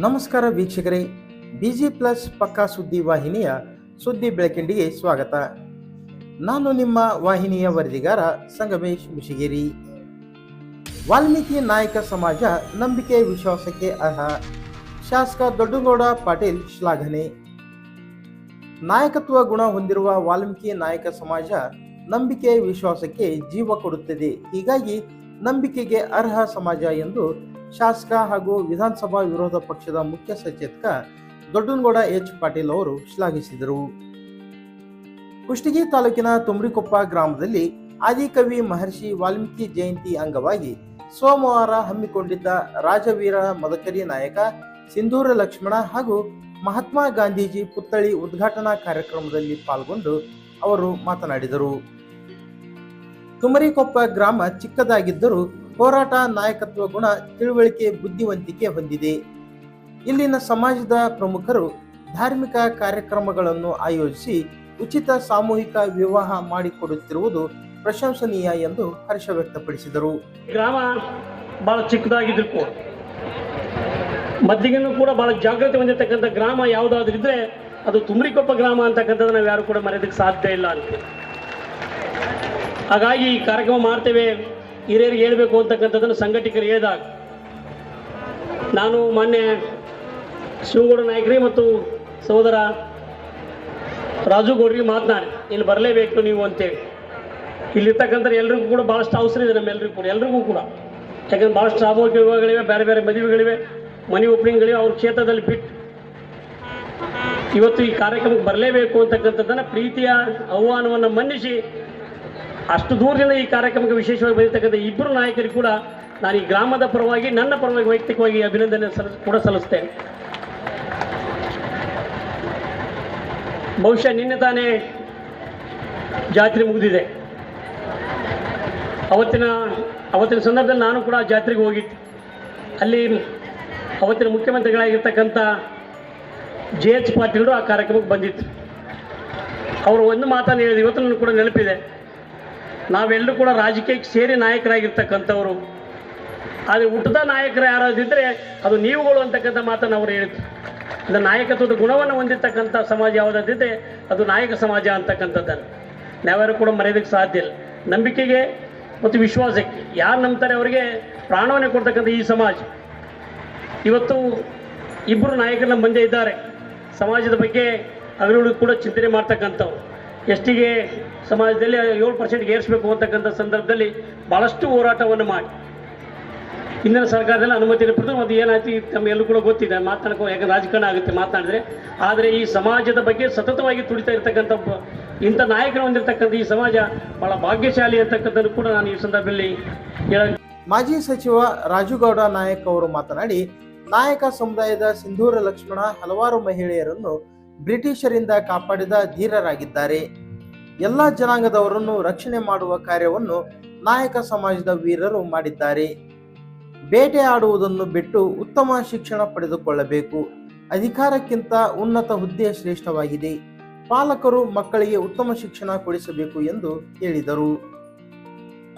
ನಮಸ್ಕಾರ ವೀಕ್ಷಕರೇ, busy plus ಪಕ್ಕಾ ಸುದ್ದಿ ವಾಹಿನಿಯ ಸುದ್ದಿ ಬೆಳಕಿಂಡಿಗೆ ಸ್ವಾಗತ. ನಾನು ನಿಮ್ಮ ವಾಹಿನಿಯ ವರದಿಗಾರ ಸಂಗಮೇಶ್ ಮುಷಿಗೇರಿ. ವಾಲ್ಮೀಕಿ ನಾಯಕ ಸಮಾಜ ನಂಬಿಕೆ ವಿಶ್ವಾಸಕ್ಕೆ ಅರ್ಹ. ಶಾಸಕ ದೊಡ್ಡಗೌಡ ಪಾಟೀಲ್ ಶ್ಲಾಘನೆ. ನಾಯಕತ್ವ ಗುಣ ಹೊಂದಿರುವ ವಾಲ್ಮೀಕಿ ನಾಯಕ ಸಮಾಜ ನಂಬಿಕೆ ವಿಶ್ವಾಸಕ್ಕೆ ಜೀವ ಕೊಡುತ್ತದೆ. ಹೀಗಾಗಿ ನಂಬಿಕೆಗೆ ಅರ್ಹ ಸಮಾಜ ಎಂದು ಶಾಸಕ ಹಾಗೂ ವಿಧಾನಸಭಾ ವಿರೋಧ ಪಕ್ಷದ ಮುಖ್ಯ ಸಚೇತಕ ದೊಡ್ಡನಗೌಡ ಎಚ್ ಪಾಟೀಲ್ ಅವರು ಶ್ಲಾಘಿಸಿದರು. ಕುಷ್ಟಗಿ ತಾಲೂಕಿನ ತುಮರಿಕೊಪ್ಪ ಗ್ರಾಮದಲ್ಲಿ ಆದಿಕವಿ ಮಹರ್ಷಿ ವಾಲ್ಮೀಕಿ ಜಯಂತಿ ಅಂಗವಾಗಿ ಸೋಮವಾರ ಹಮ್ಮಿಕೊಂಡಿದ್ದ ರಾಜವೀರ ಮದಕರಿ ನಾಯಕ ಸಿಂಧೂರ ಲಕ್ಷ್ಮಣ ಹಾಗೂ ಮಹಾತ್ಮ ಗಾಂಧೀಜಿ ಪುತ್ಥಳಿ ಉದ್ಘಾಟನಾ ಕಾರ್ಯಕ್ರಮದಲ್ಲಿ ಪಾಲ್ಗೊಂಡು ಅವರು ಮಾತನಾಡಿದರು. ತುಮರಿಕೊಪ್ಪ ಗ್ರಾಮ ಚಿಕ್ಕದಾಗಿದ್ದರೂ ಹೋರಾಟ, ನಾಯಕತ್ವ ಗುಣ, ತಿಳುವಳಿಕೆ, ಬುದ್ಧಿವಂತಿಕೆ ಹೊಂದಿದೆ. ಇಲ್ಲಿನ ಸಮಾಜದ ಪ್ರಮುಖರು ಧಾರ್ಮಿಕ ಕಾರ್ಯಕ್ರಮಗಳನ್ನು ಆಯೋಜಿಸಿ ಉಚಿತ ಸಾಮೂಹಿಕ ವಿವಾಹ ಮಾಡಿಕೊಡುತ್ತಿರುವುದು ಪ್ರಶಂಸನೀಯ ಎಂದು ಹರ್ಷ ವ್ಯಕ್ತಪಡಿಸಿದರು. ಗ್ರಾಮ ಬಹಳ ಚಿಕ್ಕದಾಗಿದ್ರು ಕೂಡ. ಕೂಡ ಬಹಳ ಜಾಗೃತಿ ಹೊಂದಿರತಕ್ಕಂಥ ಗ್ರಾಮ ಯಾವುದಾದ್ರೂ ಇದ್ರೆ ಅದು ತುಮ್ರಿಕೊಪ್ಪ ಗ್ರಾಮ ಅಂತಕ್ಕಂಥದ್ದು ನಾವು ಯಾರು ಕೂಡ ಮರೆಯೋದಕ್ಕೆ ಸಾಧ್ಯ ಇಲ್ಲ ಅಂತ ಹಾಗಾಗಿ ಈ ಕಾರ್ಯಕ್ರಮ ಮಾಡ್ತೇವೆ. ಹಿರಿಯರಿಗೆ ಹೇಳಬೇಕು ಅಂತಕ್ಕಂಥದ್ದನ್ನು ಸಂಘಟಕರು ಹೇಳಿದಾಗ, ನಾನು ಮೊನ್ನೆ ಶಿವಗೌಡ ನಾಯಕರಿ ಮತ್ತು ಸಹೋದರ ರಾಜು ಗೌಡ್ರಿಗೆ ಮಾತನಾಡಿ, ಇಲ್ಲಿ ಬರಲೇಬೇಕು ನೀವು ಅಂತೇಳಿ. ಇಲ್ಲಿರ್ತಕ್ಕಂಥ ಎಲ್ರಿಗೂ ಕೂಡ ಭಾಳಷ್ಟು ಅವಸರ ಇದೆ ನಮ್ಮೆಲ್ಲರಿಗೂ ಕೂಡ, ಎಲ್ರಿಗೂ ಕೂಡ. ಯಾಕಂದ್ರೆ ಭಾಳಷ್ಟು ಸಾಮೂಹಿಕ ವಿವಾಹಗಳಿವೆ ಬೇರೆ ಬೇರೆ ಮದುವೆಗಳಿವೆ, ಮನೆ ಓಪನಿಂಗ್ಗಳಿವೆ, ಅವ್ರ ಕ್ಷೇತ್ರದಲ್ಲಿ ಬಿಟ್ಟು. ಇವತ್ತು ಈ ಕಾರ್ಯಕ್ರಮಕ್ಕೆ ಬರಲೇಬೇಕು ಅಂತಕ್ಕಂಥದ್ದನ್ನು ಪ್ರೀತಿಯ ಆಹ್ವಾನವನ್ನು ಮನ್ನಿಸಿ ಅಷ್ಟು ದೂರದಿಂದ ಈ ಕಾರ್ಯಕ್ರಮಕ್ಕೆ ವಿಶೇಷವಾಗಿ ಬಂದಿರತಕ್ಕಂಥ ಇಬ್ಬರು ನಾಯಕರು ಕೂಡ ನಾನು ಈ ಗ್ರಾಮದ ಪರವಾಗಿ, ನನ್ನ ಪರವಾಗಿ ವೈಯಕ್ತಿಕವಾಗಿ ಅಭಿನಂದನೆ ಸಲ್, ಕೂಡ ಸಲ್ಲಿಸ್ತೇನೆ. ಬಹುಶಃ ನಿನ್ನೆ ತಾನೇ ಜಾತ್ರೆ ಮುಗಿದಿದೆ. ಅವತ್ತಿನ ಅವತ್ತಿನ ಸಂದರ್ಭದಲ್ಲಿ ನಾನು ಕೂಡ ಜಾತ್ರೆಗೆ ಹೋಗಿದ್ದೆ. ಅಲ್ಲಿ ಅವತ್ತಿನ ಮುಖ್ಯಮಂತ್ರಿಗಳಾಗಿರ್ತಕ್ಕಂಥ ಜೆ ಎಚ್ ಪಾಟೀಲರು ಆ ಕಾರ್ಯಕ್ರಮಕ್ಕೆ ಬಂದಿತ್ತು ಅವರು ಒಂದು ಮಾತನ್ನು ಹೇಳಿದ್ರು, ಇವತ್ತು ಕೂಡ ನೆನಪಿದೆ. ನಾವೆಲ್ಲರೂ ಕೂಡ ರಾಜಕೀಯಕ್ಕೆ ಸೇರಿ ನಾಯಕರಾಗಿರ್ತಕ್ಕಂಥವ್ರು. ಆದರೆ ಹುಟ್ಟದ ನಾಯಕರು ಯಾರಾದಿದ್ದರೆ ಅದು ನೀವುಗಳು ಅಂತಕ್ಕಂಥ ಮಾತನ್ನು ಅವರು ಹೇಳಿದ್ರು ಅಂದರೆ ನಾಯಕತ್ವದ ಗುಣವನ್ನು ಹೊಂದಿರ್ತಕ್ಕಂಥ ಸಮಾಜ ಯಾವುದಾದಿದ್ದರೆ ಅದು ನಾಯಕ ಸಮಾಜ ಅಂತಕ್ಕಂಥದ್ದನ್ನು ನಾವ್ಯಾರು ಕೂಡ ಮರೆಯೋದಕ್ಕೆ ಸಾಧ್ಯ ಇಲ್ಲ. ನಂಬಿಕೆಗೆ ಮತ್ತು ವಿಶ್ವಾಸಕ್ಕೆ. ಯಾರು ನಂಬ್ತಾರೆ ಅವರಿಗೆ ಪ್ರಾಣವನ್ನೇ ಕೊಡ್ತಕ್ಕಂಥ ಈ ಸಮಾಜ. ಇವತ್ತು ಇಬ್ಬರು ನಾಯಕರು ಮುಂದೆ ಇದ್ದಾರೆ. ಸಮಾಜದ ಬಗ್ಗೆ ಅವರುಗಳು ಕೂಡ ಚಿಂತನೆ ಮಾಡ್ತಕ್ಕಂಥವ್ರು. ಎಷ್ಟಿಗೆ ಸಮಾಜದಲ್ಲಿ ಏಳು ಪರ್ಸೆಂಟ್ಗೆ ಏರಿಸಬೇಕು ಅಂತಕ್ಕಂಥ ಸಂದರ್ಭದಲ್ಲಿ ಭಾಳಷ್ಟು ಹೋರಾಟವನ್ನು ಮಾಡಿ. ಹಿಂದಿನ ಸರ್ಕಾರದಲ್ಲಿ ಅನುಮತಿ ಪಡೆದು ಅದು ಏನಾಯ್ತು ತಮ್ಮ ಎಲ್ಲೂ ಕೂಡ ಗೊತ್ತಿದೆ. ಮಾತಾಡ್ಕೊ ಯಾಕಂದ್ರೆ ರಾಜಕಾರಣ ಆಗುತ್ತೆ ಮಾತನಾಡಿದ್ರೆ. ಆದರೆ ಈ ಸಮಾಜದ ಬಗ್ಗೆ ಸತತವಾಗಿ ತುಡಿತಾ ಇರ್ತಕ್ಕಂಥ ಇಂಥ ನಾಯಕರ ಹೊಂದಿರತಕ್ಕಂಥ ಈ ಸಮಾಜ ಬಹಳ ಭಾಗ್ಯಶಾಲಿ ಅಂತಕ್ಕಂಥದ್ದು ಕೂಡ ನಾನು ಈ ಸಂದರ್ಭದಲ್ಲಿ ಹೇಳ ಮಾಜಿ ಸಚಿವ ರಾಜುಗೌಡ ನಾಯಕ್ ಅವರು ಮಾತನಾಡಿ, ನಾಯಕ ಸಮುದಾಯದ ಸಿಂಧೂರ ಲಕ್ಷ್ಮಣ ಹಲವಾರು ಮಹಿಳೆಯರನ್ನು ಬ್ರಿಟಿಷರಿಂದ ಕಾಪಾಡಿದ ಧೀರರಾಗಿದ್ದಾರೆ. ಎಲ್ಲ ಜನಾಂಗದವರನ್ನು ರಕ್ಷಣೆ ಮಾಡುವ ಕಾರ್ಯವನ್ನು ನಾಯಕ ಸಮಾಜದ ವೀರರು ಮಾಡಿದ್ದಾರೆ. ಬೇಟೆ ಆಡುವುದನ್ನು ಬಿಟ್ಟು ಉತ್ತಮ ಶಿಕ್ಷಣ ಪಡೆದುಕೊಳ್ಳಬೇಕು. ಅಧಿಕಾರಕ್ಕಿಂತ ಉನ್ನತ ಹುದ್ದೆ ಶ್ರೇಷ್ಠವಾಗಿದೆ. ಪಾಲಕರು ಮಕ್ಕಳಿಗೆ ಉತ್ತಮ ಶಿಕ್ಷಣ ಕೊಡಿಸಬೇಕು ಎಂದು ಹೇಳಿದರು.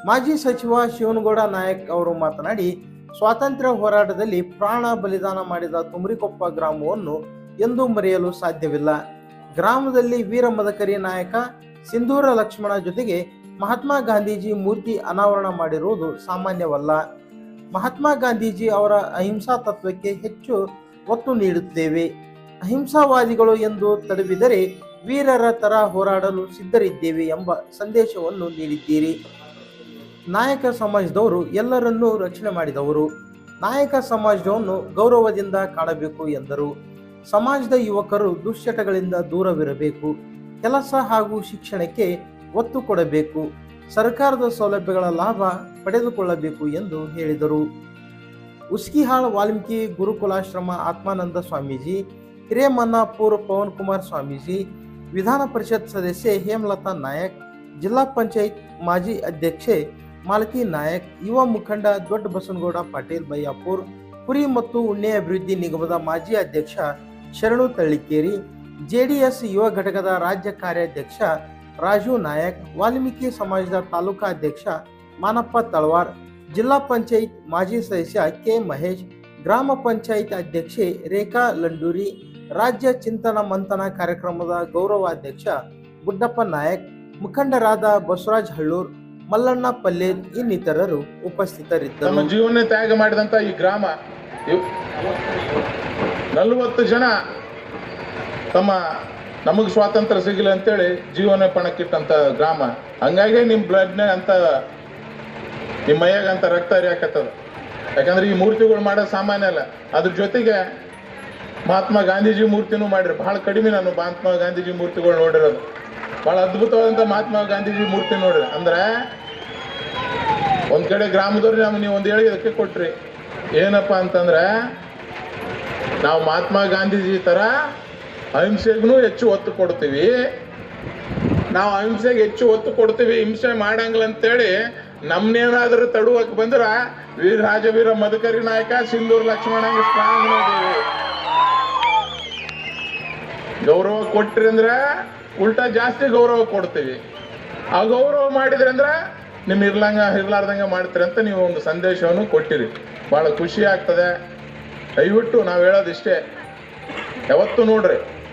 ಮಾಜಿ ಸಚಿವ ಶಿವನಗೌಡ ನಾಯಕ್ ಅವರು ಮಾತನಾಡಿ, ಸ್ವಾತಂತ್ರ್ಯ ಹೋರಾಟದಲ್ಲಿ ಪ್ರಾಣ ಬಲಿದಾನ ಮಾಡಿದ ತುಮರಿಕೊಪ್ಪ ಗ್ರಾಮವನ್ನು ಎಂದೂ ಮರೆಯಲು ಸಾಧ್ಯವಿಲ್ಲ. ಗ್ರಾಮದಲ್ಲಿ ವೀರ ಮದಕರಿ ನಾಯಕ ಸಿಂಧೂರ ಲಕ್ಷ್ಮಣ ಜೊತೆಗೆ ಮಹಾತ್ಮ ಗಾಂಧೀಜಿ ಮೂರ್ತಿ ಅನಾವರಣ ಮಾಡಿರುವುದು ಸಾಮಾನ್ಯವಲ್ಲ. ಮಹಾತ್ಮ ಗಾಂಧೀಜಿ ಅವರ ಅಹಿಂಸಾ ತತ್ವಕ್ಕೆ ಹೆಚ್ಚು ಒತ್ತು ನೀಡುತ್ತೇವೆ. ಅಹಿಂಸಾವಾದಿಗಳು ಎಂದು ತಡವಿದರೆ ವೀರರ ತರ ಹೋರಾಡಲು ಸಿದ್ಧರಿದ್ದೇವೆ ಎಂಬ ಸಂದೇಶವನ್ನು ನೀಡಿದ್ದೀರಿ. ನಾಯಕ ಸಮಾಜದವರು ಎಲ್ಲರನ್ನೂ ರಕ್ಷಣೆ ಮಾಡಿದವರು. ನಾಯಕ ಸಮಾಜವನ್ನು ಗೌರವದಿಂದ ಕಾಣಬೇಕು ಎಂದರು. ಸಮಾಜದ ಯುವಕರು ದುಶ್ಚಟಗಳಿಂದ ದೂರವಿರಬೇಕು. ಕೆಲಸ ಹಾಗೂ ಶಿಕ್ಷಣಕ್ಕೆ ಒತ್ತು ಕೊಡಬೇಕು. ಸರ್ಕಾರದ ಸೌಲಭ್ಯಗಳ ಲಾಭ ಪಡೆದುಕೊಳ್ಳಬೇಕು ಎಂದು ಹೇಳಿದರು. ಉಸ್ಕಿಹಾಳ್ ವಾಲ್ಮೀಕಿ ಗುರುಕುಲಾಶ್ರಮ ಆತ್ಮಾನಂದ ಸ್ವಾಮೀಜಿ ಹಿರೇಮನ್ನಾಪುರ್ ಪವನ್ ಕುಮಾರ್ ಸ್ವಾಮೀಜಿ, ವಿಧಾನ ಪರಿಷತ್ ಸದಸ್ಯೆ ಹೇಮಲತಾ ನಾಯಕ್, ಜಿಲ್ಲಾ ಪಂಚಾಯತ್ ಮಾಜಿ ಅಧ್ಯಕ್ಷೆ ಮಾಲತಿ ನಾಯಕ್, ಯುವ ಮುಖಂಡ ದೊಡ್ಡ ಬಸನಗೌಡ ಪಾಟೀಲ್ ಬಯ್ಯಾಪುರ್ ಕುರಿ ಮತ್ತು ಉಣ್ಣೆ ಅಭಿವೃದ್ಧಿ ನಿಗಮದ ಮಾಜಿ ಅಧ್ಯಕ್ಷ ಶರಣು ತಳ್ಳಿಕೇರಿ, ಜೆಡಿಎಸ್ ಯುವ ಘಟಕದ ರಾಜ್ಯ ಕಾರ್ಯಾಧ್ಯಕ್ಷ ರಾಜು ನಾಯಕ್, ವಾಲ್ಮೀಕಿ ಸಮಾಜದ ತಾಲೂಕಾ ಅಧ್ಯಕ್ಷ ಮಾನಪ್ಪ ತಳವಾರ್, ಜಿಲ್ಲಾ ಪಂಚಾಯತ್ ಮಾಜಿ ಸದಸ್ಯ ಕೆ ಮಹೇಶ್, ಗ್ರಾಮ ಪಂಚಾಯತ್ ಅಧ್ಯಕ್ಷೆ ರೇಖಾ ಲಂಡೂರಿ, ರಾಜ್ಯ ಚಿಂತನ ಮಂಥನ ಕಾರ್ಯಕ್ರಮದ ಗೌರವಾಧ್ಯಕ್ಷ ಗುಡ್ಡಪ್ಪ ನಾಯಕ್, ಮುಖಂಡರಾದ ಬಸವರಾಜ್ ಹಳ್ಳೂರ್, ಮಲ್ಲಣ್ಣ ಪಲ್ಲೇದ್ ಇನ್ನಿತರರು ಉಪಸ್ಥಿತರಿದ್ದರು. ಜೀವನ ತ್ಯಾಗ ಮಾಡಿದಂತ ಈ ಗ್ರಾಮ ನಲವತ್ತು ಜನ ತಮ್ಮ ನಮಗೆ ಸ್ವಾತಂತ್ರ್ಯ ಸಿಗಲಿ ಅಂತೇಳಿ ಜೀವನ ಪಣಕ್ಕಿಟ್ಟಂತ ಗ್ರಾಮ. ಹಂಗಾಗಿ ನಿಮ್ಮ ಬ್ಲಡ್ನಾಗ ಅಂತ ನಿಮ್ಮ ಮೈಯಾಗ ಅಂತ ರಕ್ತ ಹರಿಯಾಕತ್ತದ. ಯಾಕಂದ್ರೆ ಈ ಮೂರ್ತಿಗಳು ಮಾಡೋದು ಸಾಮಾನ್ಯ ಅಲ್ಲ. ಅದ್ರ ಜೊತೆಗೆ ಮಹಾತ್ಮ ಗಾಂಧೀಜಿ ಮೂರ್ತಿನೂ ಮಾಡಿರಿ ಬಹಳ ಕಡಿಮೆ ನಾನು ಮಹಾತ್ಮ ಗಾಂಧೀಜಿ ಮೂರ್ತಿಗಳು ನೋಡಿರೋದು. ಬಹಳ ಅದ್ಭುತವಾದಂಥ ಮಹಾತ್ಮ ಗಾಂಧೀಜಿ ಮೂರ್ತಿ ನೋಡಿರಿ ಅಂದ್ರೆ ಒಂದ್ ಕಡೆ ಗ್ರಾಮದವ್ರು ನಮ್ಗೆ ನೀವು ಒಂದು ಹೇಳಿ ಅದಕ್ಕೆ ಕೊಟ್ರಿ. ಏನಪ್ಪ ಅಂತಂದ್ರೆ ನಾವು ಮಹಾತ್ಮ ಗಾಂಧೀಜಿ ತರ ಅಹಿಂಸೆಗೂ ಹೆಚ್ಚು ಒತ್ತು ಕೊಡ್ತೀವಿ. ನಾವು ಅಹಿಂಸೆಗೆ ಹೆಚ್ಚು ಒತ್ತು ಕೊಡ್ತೀವಿ, ಹಿಂಸೆ ಮಾಡಂಗಿಲ್ಲ ಅಂತೇಳಿ ನಮ್ನೇನಾದ್ರೂ ತಡುವಕ್ ಬಂದ್ರ ವೀರ ರಾಜವೀರ ಮಧುಕರಿ ನಾಯಕ ಸಿಂಧೂರ್ ಲಕ್ಷ್ಮಣ ಸ್ಟ್ರಾಂಗ್ ಗೌರವ ಕೊಟ್ರಿ ಅಂದ್ರೆ ಉಲ್ಟಾ ಜಾಸ್ತಿ ಗೌರವ ಕೊಡ್ತೀವಿ. ಆ ಗೌರವ ಮಾಡಿದ್ರಿ ಅಂದ್ರೆ ನಿಮ್ ಇರ್ಲಂಗ, ಇರ್ಲಾರ್ದಂಗ ಮಾಡ್ತೀರಿ ಅಂತ ನೀವು ಒಂದು ಸಂದೇಶವನ್ನು ಕೊಟ್ಟಿರಿ. ಬಹಳ ಖುಷಿ ಆಗ್ತದೆ. ದಯವಿಟ್ಟು ನಾವು ಹೇಳೋದಿಷ್ಟೇ. ಯಾವತ್ತು ನೋಡ್ರಿ.